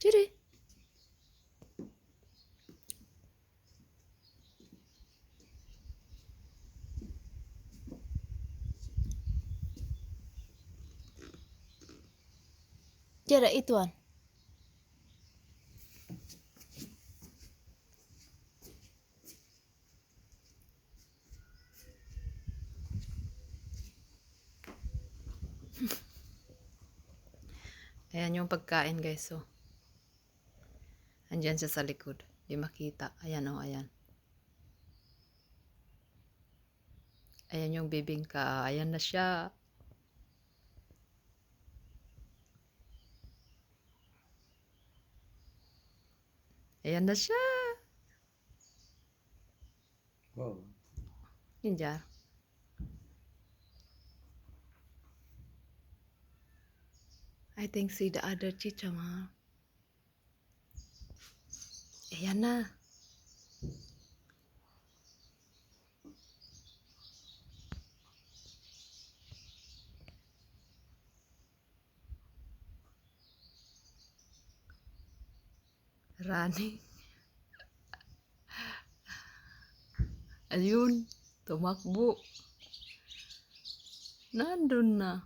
Tiri. Tira, ituan. Ayan yung pagkain guys. So, andyan siya sa likod. Di makita. Ayan o, ayan. Ayan yung bibingka. Ayan na siya. Ayan na siya. Wow. Yun dyan. I think see the other chicha ma. Ayan na. Running. Ayun, tumakbo. Nandun na.